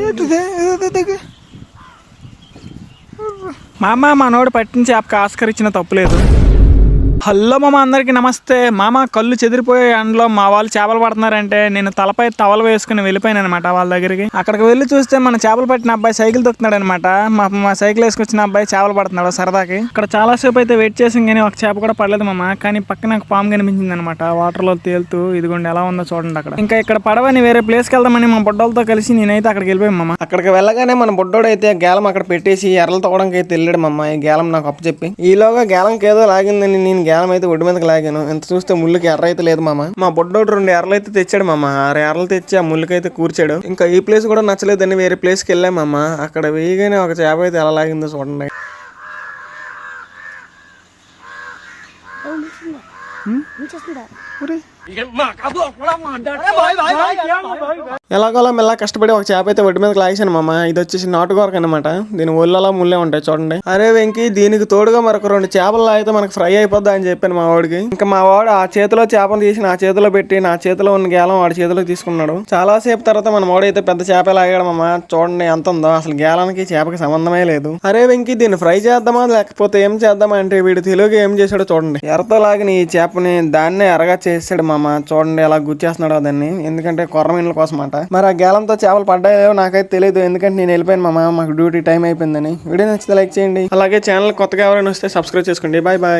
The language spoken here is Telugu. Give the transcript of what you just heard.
ఏంటిది? ఏదో దగ్గర. మా అమ్మ మనోడు పట్టిన చేపకి ఆస్కర్ ఇచ్చిన తప్పులేదు హలో మామ అందరికీ నమస్తే. మామ కళ్ళు చెదిరిపోయే ఎండలో మా వాళ్ళు చేపలు పడుతున్నారంటే నేను తలపై టవల్ వేసుకుని వెళ్ళిపోయాను అనమాట వాళ్ళ దగ్గరికి. అక్కడికి వెళ్ళి చూస్తే మన చేపలు పట్టిన అబ్బాయి సైకిల్ దొక్కుతున్నాడు అనమాట మా మా సైకిల్ వేసుకొచ్చిన అబ్బాయి చేపలు పడుతున్నాడు సరదాకి. ఇక్కడ చాలాసేపు అయితే వెయిట్ చేసాం కానీ ఒక చేప కూడా పడలేదు మామ. కానీ పక్కన ఒక పాము కనిపించింది అనమాట వాటర్లో తేలుతూ ఇదిగోండి ఎలా ఉందో చూడండి అక్కడ. ఇంకా ఇక్కడ పడవని వేరే ప్లేస్కి వెళ్దామని మా బుడ్డలతో కలిసి నేనైతే అక్కడికి వెళ్ళిపోయాను మామ. అక్కడికి వెళ్ళగానే మన బుడ్డోడు అయితే గేలం అక్కడ పెట్టేసి ఎర్రలు తోవడానికి అయితే వెళ్ళాడు మామ. ఈ గేలం నాకు అప్పచెప్పి. ఈలోగా గేలంకి ఏదో లాగిందని నేను గేలం అయితే ఒడ్డు మీదకి లాగాను. ఎంత చూస్తే ముళ్ళుకి ఎర్ర అయితే లేదు మామ. మా బుడ్డోడు రెండు ఎర్రలు అయితే తెచ్చాడు మామ. ఆరు ఎర్రలు తెచ్చి ఆ ముళ్ళకైతే కూర్చాడు. ఇంకా ఈ ప్లేస్ కూడా నచ్చలేదని వేరే ప్లేస్కి వెళ్ళాం మామ. అక్కడ వేయగానే ఒక చేప అయితే ఎలా లాగిందో చూడండి. ఎలాగోలా మెల్లా కష్టపడి ఒక చేప అయితే ఒడ్డు మీదకి లాగేశాను మామ. ఇది వచ్చేసి నాటుగోరక అనమాట దీని ఒళ్ళలా ముళ్ళే ఉంటాయి చూడండి. అరే వెంకి దీనికి తోడుగా మరొక రెండు చేపలు లాగితే మనకు ఫ్రై అయిపోద్ది అని చెప్పాను మా వాడికి. ఇంకా మా వాడు ఆ చేతిలో చేపలు తీసి నా చేతిలో పెట్టి నా చేతిలో ఉన్న గేలం వాడి చేతిలో తీసుకున్నాడు. చాలా సేపు తర్వాత మన వాడు అయితే పెద్ద చేప లాగాడు మామ. చూడండి ఎంత ఉందో. అసలు గేలానికి చేపకి సంబంధమే లేదు. అరే వెంకి దీన్ని ఫ్రై చేద్దామా? లేకపోతే ఏం చేద్దామా అంటే వీడు తెలుగు ఏం చేశాడో చూడండి. ఎర్రతో లాగిన ఈ చేపని దాన్నే ఎరగా చేసాడు మామ. చూడండి ఎలా గుచ్చేస్తున్నాడు దాన్ని. ఎందుకంటే కొర్రమీన్ల కోసం అంట మరి ఆ గేలంతో చేపలు పడ్డాయో నాకైతే తెలియదు ఎందుకంటే నేను వెళ్ళిపోయాను మామ మాకు డ్యూటీ టైం అయిపోయిందని. వీడియో నచ్చితే లైక్ చేయండి. అలాగే ఛానల్ కొత్తగా ఎవరైనా వస్తే సబ్స్క్రైబ్ చేసుకోండి. Bye bye.